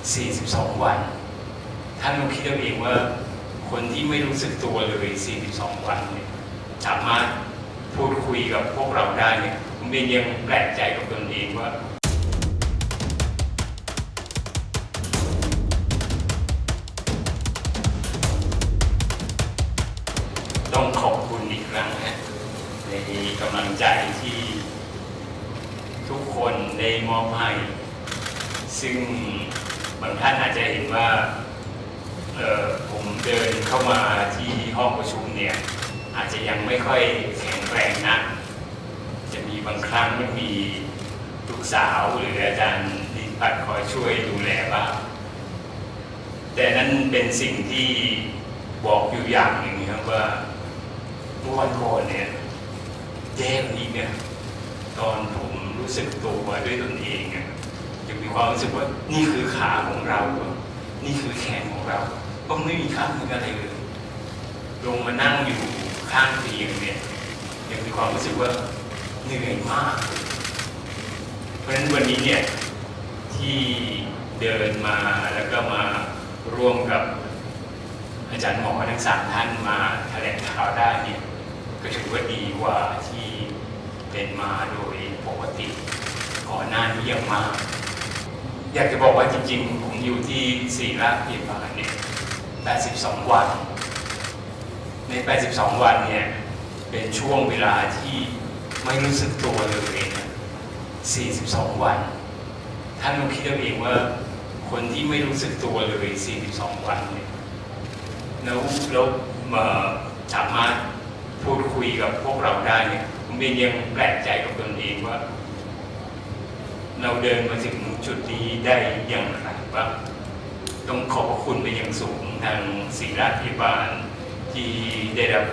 42 วัน ท่านลองคิดเอาเองว่าคนที่ไม่รู้สึกตัวเลย 42 วันเนี่ยสามารถพูดคุยกับพวกเราได้เนี่ยผมเองยังแปลกใจกับตนเองว่าต้องขอบคุณอีกครั้งนะในกำลังใจที่ทุกคนได้มอบให้ซึ่ง บางท่านอาจจะเห็นว่าผมเดินเข้ามาที่ห้องประชุมเนี่ยอาจจะยังไม่ค่อยแข็งแรงนะจะมีบางครั้งมันมีลูกสาวหรืออาจารย์ดินปัดคอยช่วยดูแลบ้างแต่นั้นเป็นสิ่งที่บอกอยู่อย่างหนึ่งครับว่าเมื่อวันก่อนเนี่ยเจมนี้เนี่ยตอนผมรู้สึกตัวด้วยตนเองอะ ยังมีความรู้สึกว่านี่คือขาของเรา นี่คือแขนของเราก็ไม่มีข้างมืออะไรเลย ลงมานั่งอยู่ข้างเตียงเนี่ยยังมีความรู้สึกว่าเหนื่อยมาก เพราะฉะนั้นวันนี้เนี่ยที่เดินมาแล้วก็มาร่วมกับอาจารย์หมอทั้งสามท่านมาแถลงข่าวได้เนี่ยก็ถือว่าดีกว่าที่เป็นมาโดยปกติก่อนหน้านี้ยังมาก อยากจะบอกว่าจริงๆ ผมอยู่ที่ศรีราชพยาบาเนี่ย82 วัน ใน 82 วันเนี่ย เป็นช่วงเวลาที่ไม่รู้สึกตัวเลยนะ42 วัน ท่านลองคิดเอาเองว่าคนที่ไม่รู้สึกตัวเลย 42 วันเนี่ยแล้วแล้วมาสามารถพูดคุยกับพวกเราได้เนี่ยผมเองยังแปลกใจกับตนเองว่า เราเดินมาถึง จุดนี้ได้อย่างไรบ้างต้องขอบพระคุณไปอย่างสูงทางศรีราชพยาบาลที่ได้รับ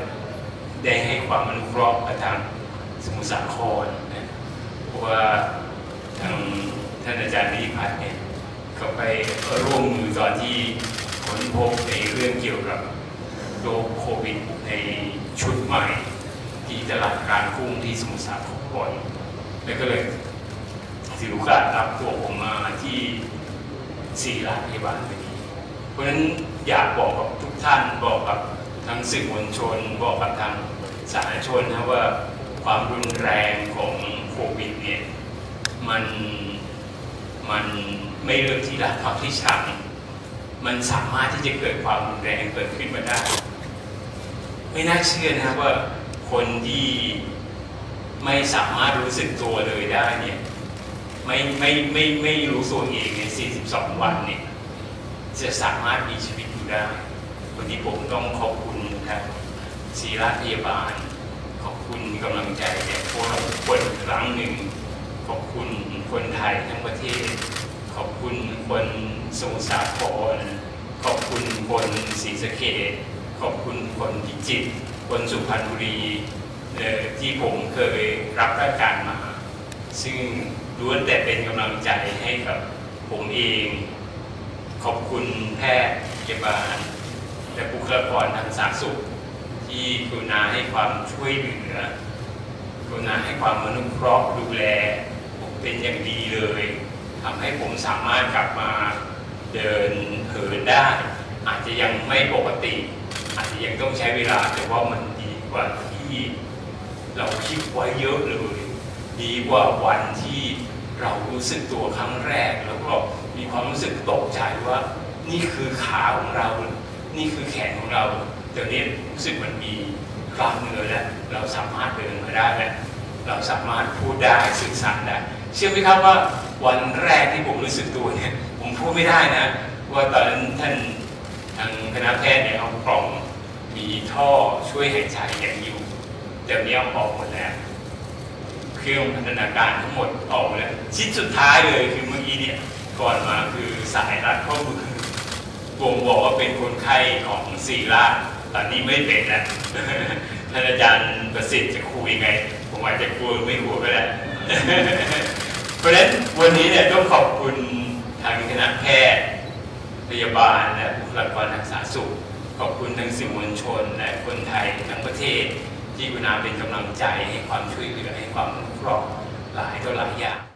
ได้ให้ความอนุเคราะห์กับทางสมุทรสาครนะเพราะว่าทางท่านอาจารย์นิพัฒน์เนี่ยก็ไปร่วมมือตอนที่ค้นพบในเรื่องเกี่ยวกับโรคโควิดในชุดใหม่ ที่ตลาดการกุ้งที่สมุทรสาครแล้วก็เลย ถือโอกาสรับตัวผมมาที่ศรีราชพยาบาลพอดีเพราะฉะนั้นอยากบอกกับทุกท่านบอกกับทั้งสื่อมวลชน บอกกับทางสาธารณชนนะว่าความรุนแรงของโควิดเนี่ยมันมันไม่เลือกที่รักมักที่ชังมันสามารถที่จะเกิดความรุนแรงเกิดขึ้นมาได้ ไม่น่าเชื่อนะครับว่าคนที่ไม่สามารถรู้สึกตัวเลยได้เนี่ย ไม่ไม่ไม่ไม่รู้ตัวเองใน 42 วันเนี่ยจะสามารถมีชีวิตอยู่ได้ วันนี้ผมต้องขอบคุณครับศรีราพยาบาล ขอบคุณกำลังใจแก่พวกเราทุกคนครั้งหนึ่ง ขอบคุณคนไทยทั้งประเทศ ขอบคุณคนสมุทรสาคร ขอบคุณคนศรีสะเกษขอบคุณคนพิจิตรคนสุพรรณบุรีเอ่อที่ผมเคยรับราชการมา ซึ่งล้วนแต่เป็นกำลังใจให้กับผมเอง ขอบคุณแพทย์พยาบาล และบุคลากรทางสาธารณสุข ที่กรุณาให้ความช่วยเหลือกรุณาให้ความอนุเคราะห์ดูแลผมเป็นอย่างดีเลยทำให้ผมสามารถกลับมาเดินเหินได้ อาจจะยังไม่ปกติ อาจจะยังต้องใช้เวลาแต่ว่ามันดีกว่าที่เราคิดไว้เยอะเลย ดีกว่าวันที่เรารู้สึกตัวครั้งแรก แล้วก็มีความรู้สึกตกใจว่านี่คือขาของเรา นี่คือแขนของเราเดี๋ยวนี้รู้สึกมันมีกล้ามเนื้อแล้วเราสามารถเดินมาได้แล้วเราสามารถพูดได้สื่อสารได้เชื่อไหมครับว่าวันแรกที่ผมรู้สึกตัวเนี่ยผมพูดไม่ได้นะ ว่าตอนนั้นท่านทางคณะแพทย์เนี่ยเอากล่องมีท่อช่วยหายใจอย่างอยู่แต่เนี้ยเอาออกหมดแล้ว เครื่องพัฒนาการทั้งหมดออกมดแล้วชิ้นสุดท้ายเลยคือเมื่อกี้เนี่ยก่อนมาคือสายรัดข้อมือบ่งบอกว่าเป็นคนไข้ของซีราตอนนี้ไม่เป็นแล้วท่านอาจารย์ประสิทธิ์จะคุยยังไง ผมอาจจะกลัวไม่กลัวก็ได้เพราะฉะนั้นวันนี้เนี่ยต้องขอบคุณทางคณะแพทย์พยาบาลและบุคลากรทางสาธารณสุข ขอบคุณทั้งสื่อมวลชนและคนไทยทั้งประเทศ ที่กรุณาเป็นกำลังใจให้ความช่วยเหลือให้ความอนุเคราะห์หลายต่อหลายอย่าง